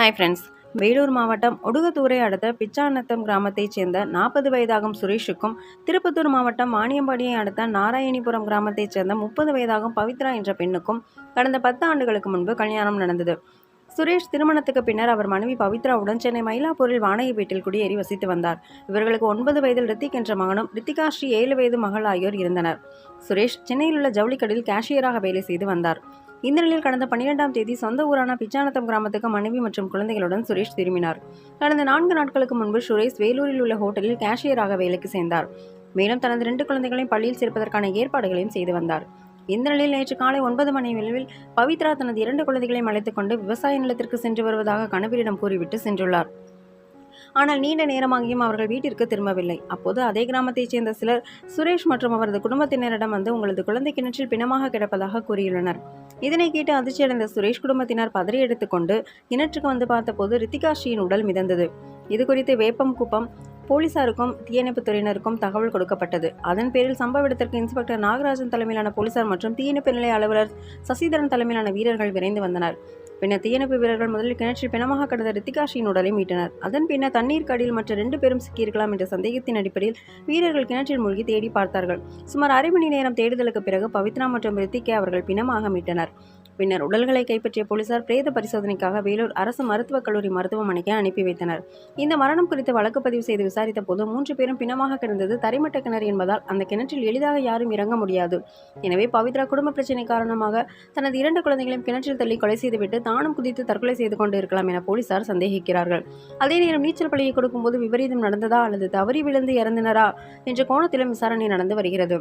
Hi friends Vellore மாவட்டம் ஒடுகத்தூரை அடுத்த பிச்சாநத்தம் கிராமத்தைச் சேர்ந்த நாற்பது வயதாகும் சுரேஷுக்கும் திருப்பத்தூர் மாவட்டம் வாணியம்பாடியை அடுத்த நாராயணிபுரம் கிராமத்தைச் சேர்ந்த முப்பது வயதாகும் பவித்ரா என்ற பெண்ணுக்கும் கடந்த பத்து ஆண்டுகளுக்கு முன்பு கல்யாணம் நடந்தது. சுரேஷ் திருமணத்துக்கு பின்னர் அவர் மனைவி பவித்ராவுடன் சென்னை மயிலாப்பூரில் வாடகை வீட்டில் குடியேறி வசித்து வந்தார். இவர்களுக்கு ஒன்பது வயதில் ரித்திக் என்ற மகனும் ரித்திகா ஸ்ரீ ஏழு வயது மகள் ஆகியோர் இருந்தனர். சுரேஷ் சென்னையில் உள்ள ஜவுளிக்கடையில் கேஷியராக வேலை செய்து வந்தார். இந்த நிலையில் கடந்த பன்னிரெண்டாம் தேதி சொந்த ஊரான பிச்சானத்தம் கிராமத்துக்கு மனைவி மற்றும் குழந்தைகளுடன் சுரேஷ் திரும்பினார். கடந்த நான்கு நாட்களுக்கு முன்பு சுரேஷ் வேலூரில் உள்ள ஹோட்டலில் கேஷியராக வேலைக்கு சேர்ந்தார். மேலும் தனது ரெண்டு குழந்தைகளையும் பள்ளியில் சேர்ப்பதற்கான ஏற்பாடுகளையும் செய்து வந்தார். இந்த நிலையில் நேற்று காலை ஒன்பது மணி அளவில் பவித்ரா தனது இரண்டு குழந்தைகளையும் அழைத்துக் கொண்டு விவசாய நிலத்திற்கு சென்று வருவதாக கணவரிடம் கூறிவிட்டு சென்றுள்ளார். ஆனால் நீண்ட நேரமாகியும் அவர்கள் வீட்டிற்கு திரும்பவில்லை. அப்போது அதே கிராமத்தைச் சேர்ந்த சிலர் சுரேஷ் மற்றும் அவரது குடும்பத்தினரிடம் வந்து உங்களது குழந்தை கிணற்றில் பிணமாக கிடப்பதாக கூறியுள்ளனர். இதனை கேட்டு அதிர்ச்சியடைந்த சுரேஷ் குடும்பத்தினர் பதறி எடுத்துக்கொண்டு கிணற்றுக்கு வந்து பார்த்தபோது ரித்திகா ஸ்ரீயின் உடல் மிதந்தது. இது குறித்து வேப்பம் குப்பம் போலீசாருக்கும் தீயணைப்பு துறையினருக்கும் தகவல் கொடுக்கப்பட்டது. அதன் பேரில் சம்பவ இடத்திற்கு இன்ஸ்பெக்டர் நாகராஜன் தலைமையிலான போலீசார் மற்றும் தீயணைப்பு நிலைய அலுவலர் சசிதரன் தலைமையிலான வீரர்கள் விரைந்து வந்தனர். பின்னர் தீயணைப்பு வீரர்கள் முதலில் கிணற்றில் பிணமாக கிடந்த ரித்திகாஷியின் உடலை மீட்டனர். அதன் பின்னர் தண்ணீர் அடியில் மற்ற ரெண்டு பேரும் சிக்கியிருக்கலாம் என்ற சந்தேகத்தின் அடிப்படையில் வீரர்கள் கிணற்றில் மூழ்கி தேடி பார்த்தார்கள். சுமார் அரை மணி நேரம் தேடுதலுக்கு பிறகு பவித்ரா மற்றும் ரித்திகை அவர்கள் பிணமாக மீட்டனர். பின்னர் உடல்களை கைப்பற்றிய போலீசார் பிரேத பரிசோதனைக்காக வேலூர் அரசு மருத்துவக் கல்லூரி மருத்துவமனைக்கு அனுப்பி வைத்தனர். இந்த மரணம் குறித்து வழக்கு பதிவு செய்து விசாரித்த போது மூன்று பேரும் பிணமாக கிடந்தது தரைமட்ட கிணறு என்பதால் அந்த கிணற்றில் எளிதாக யாரும் இறங்க முடியாது. எனவே பவித்ரா குடும்ப பிரச்சனை காரணமாக தனது இரண்டு குழந்தைகளையும் கிணற்றில் தள்ளி கொலை செய்துவிட்டு தானும் குதித்து தற்கொலை செய்து கொண்டு இருக்கலாம் என போலீசார் சந்தேகிக்கிறார்கள். அதே நேரம் நீச்சல் பள்ளியை கொடுக்கும்போது விபரீதம் நடந்ததா அல்லது தவறி விழுந்து இறந்தனரா என்ற கோணத்திலும் விசாரணை நடந்து வருகிறது.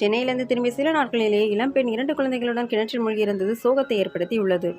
சென்னையிலிருந்து திரும்பிய சில நாட்களிலேயே இளம்பெண் இரண்டு குழந்தைகளுடன் கிணற்றில் மூழ்கி இருந்தது சோகத்தை ஏற்படுத்தியுள்ளது.